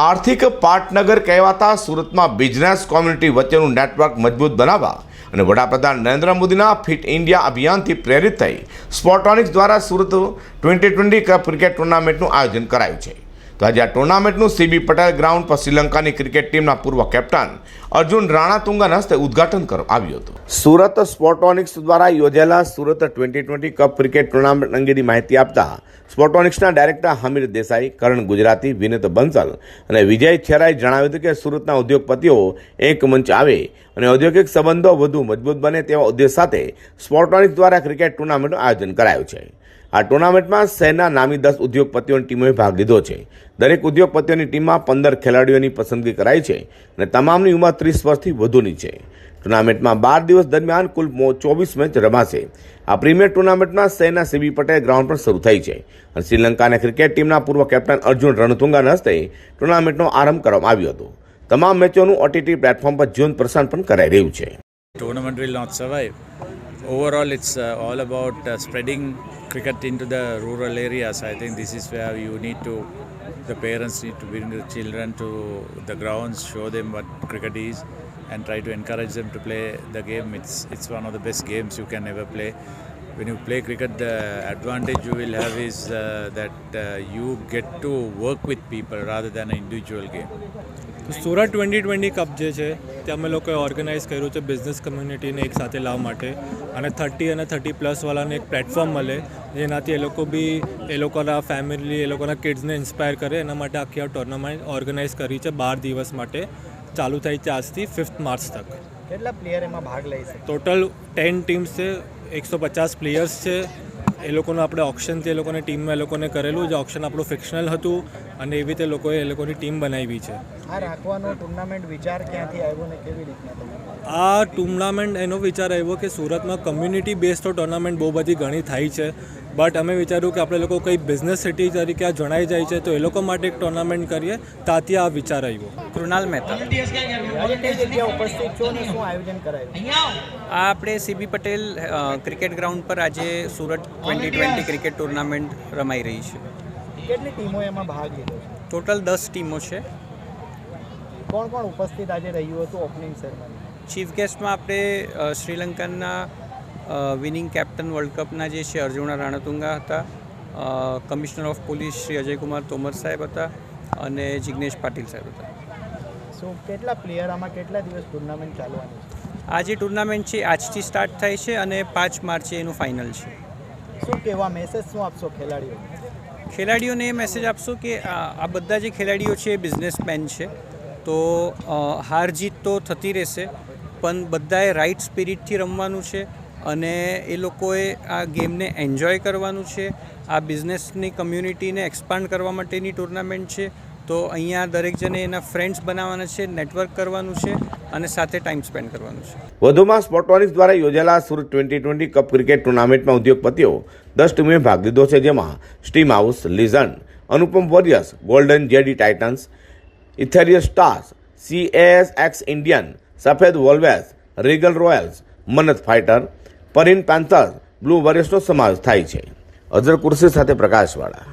આર્થિક પાટનગર કહેવાતા સુરતમાં બિઝનેસ કોમ્યુનિટી વચ્ચેનું નેટવર્ક મજબૂત બનાવવા અને વડાપ્રધાન નરેન્દ્ર મોદીના ફિટ ઇન્ડિયા અભિયાનથી પ્રેરિત થઈ સ્પોટોનિક્સ દ્વારા Surat twenty twenty cup cricket ટુર્નામેન્ટનું આયોજન કરાયું છે. તો આજે આ ટુર્નામેન્ટનું સીબી પટેલ ગ્રાઉન્ડ પર શ્રીલંકાની ક્રિકેટ ટીમના પૂર્વ કેપ્ટન અર્જુન રાણાતુંગાના હસ્તે ઉદ્ઘાટન કરવામાં આવ્યું હતું. સુરત સ્પોટોનિક્સ દ્વારા યોજાયેલા Surat twenty twenty cup cricket tournament અંગેની માહિતી આપતા સ્પોટોનિક્સના ડાયરેક્ટર હમીર દેસાઈ, કરણ ગુજરાતી, વિનીત બંસલ અને વિજય છેરાએ જણાવ્યું હતું કે સુરતના ઉદ્યોગપતિઓ એક મંચ આવે અને ઔદ્યોગિક સંબંધો વધુ મજબૂત બને તેવા ઉદ્દેશ સાથે સ્પોટોનિક્સ દ્વારા ક્રિકેટ ટુર્નામેન્ટનું આયોજન કરાયું છે. આ ટુર્નામેન્ટમાં શહેરના નામી દસ ઉદ્યોગપતિઓની ટીમોએ ભાગ લીધો છે. દરેક ઉદ્યોગપતિઓની ટીમમાં પંદર ખેલાડીઓની પસંદગી કરાઈ છે અને તમામની ઉંમર ત્રીસ વર્ષથી વધુની છે. ટુર્નામેન્ટમાં બાર દિવસ દરમિયાન કુલ ચોવીસ મેચ રમાશે. આ પ્રીમિયર ટુર્નામેન્ટમાં શહેરના સીબી પટેલ ગ્રાઉન્ડ પર શરૂ થઈ છે અને શ્રીલંકાના ક્રિકેટ ટીમના પૂર્વ કેપ્ટન અર્જુન રણતુંગાના હસ્તે ટુર્નામેન્ટનો આરંભ કરવામાં આવ્યો હતો. તમામ મેચોનું ઓટીટી પ્લેટફોર્મ પર જીવન પ્રસારણ પણ કરાઈ રહ્યું છે. Tournament will not survive. Overall, it's uh, all about uh, spreading cricket into the rural areas. I think this is where you need to, the parents need to bring the children to the grounds, show them what cricket is, and try to encourage them to play the game. It's it's one of the best games you can ever play. When you play cricket, the advantage you will have is uh, that uh, you get to work with people rather than an individual game. તો Surat twenty twenty cup જે છે તે અમે લોકોએ organise કર્યું છે business કમ્યુનિટીને એક સાથે લાવવા માટે. અને થર્ટી અને થર્ટી પ્લસવાળાને એક પ્લેટફોર્મ મળે જેનાથી એ લોકો બી એ લોકોના ફેમિલી એ લોકોના કિડ્સને ઇન્સ્પાયર કરે. એના માટે આખી આ ટુર્નામેન્ટ ઓર્ગેનાઇઝ કરી છે બાર દિવસ માટે. ચાલુ થાય છે આજથી ફિફ્થ માર્ચ તક. કેટલા પ્લેયર એમાં ભાગ લઈ શકે? ટોટલ ટેન ટીમ્સ છે. એકસો પચાસ પ્લેયર્સ છે. એ લોકોનું આપણે ઓપ્શનથી એ લોકોને ટીમમાં એ લોકોને કરેલું. જે ઓપ્શન આપણું ફિક્શનલ હતું અને એવી રીતે લોકોએ એ લોકોની ટીમ બનાવી છે. આ રાખવાનો ટુર્નામેન્ટ વિચાર ક્યાંથી આવ્યો ને કેવી રીતના આ ટુર્નામેન્ટ એનો વિચાર આવ્યો કે સુરતમાં કમ્યુનિટી બેઝ તો ટુર્નામેન્ટ બહુ બધી ઘણી થાય છે. બટ અમે વિચાર્યું કે આપણે લોકો કંઈ બિઝનેસ સિટી તરીકે આ જણાઈ જાય છે તો એ લોકો માટે એક ટુર્નામેન્ટ કરીએ. ત્યાંથી આ વિચાર આવ્યો. કૃણાલ મહેતા. આજે કઈ જગ્યાએ ઉપસ્થિત છો ને શું આયોજન કરાયું? આ આપણે સીબી પટેલ ક્રિકેટ ગ્રાઉન્ડ પર આજે Surat twenty twenty cricket tournament રમાઈ રહી છે. કેટલી ટીમો એમાં ભાગ લીધો ટોટલ દસ ટીમો છે. કોણ કોણ ઉપસ્થિત આજે રહ્યું હતું ઓપનિંગ સેરેમની ચીફ ગેસ્ટમાં આપણે શ્રીલંકનના વિનિંગ કેપ્ટન વર્લ્ડ કપના જે છે અર્જુના રાણાતુંગા હતા commissioner of police Shri Ajaykumar Tomar સાહેબ હતા અને જિગ્નેશ પાટીલ સાહેબ હતા. શું કેટલા પ્લેયર આમાં કેટલા દિવસ ટુર્નામેન્ટ ચાલવાની છે? આ જે ટુર્નામેન્ટ છે આજથી સ્ટાર્ટ થાય છે અને પાંચ માર્ચે એનું ફાઇનલ છે. શું કહેવા મેસેજ શું આપશો ખેલાડીઓ ખેલાડીઓને એ મેસેજ આપશો કે આ આ બધા જે ખેલાડીઓ છે એ બિઝનેસમેન છે. તો હાર જીત તો થતી રહેશે, પણ બધાએ રાઇટ સ્પિરિટથી રમવાનું છે અને એ લોકોએ આ ગેમને એન્જોય કરવાનું છે. આ બિઝનેસની કમ્યુનિટીને એક્સપાન્ડ કરવા માટેની ટુર્નામેન્ટ છે. તો અહીંયા દરેક જણે એના ફ્રેન્ડ્સ બનાવવાના છે નેટવર્ક કરવાનું છે અને સાથે ટાઈમ સ્પેન્ડ કરવાનું છે. વધુમાં સ્પોટોનિક્સ દ્વારા યોજાયેલા Surat twenty twenty cup cricket ટુર્નામેન્ટમાં ઉદ્યોગપતિઓ દસ ટીમે ભાગ લીધો છે, જેમાં steam house liaison Anupam warriors golden JD titans Etherius stars CAS X Indian સફેદ wolves regal royals Mannat fighter Parin panthers blue વોરિયર્સનો સમાવેશ થાય છે. અઝર કુર્સી સાથે પ્રકાશવાળા.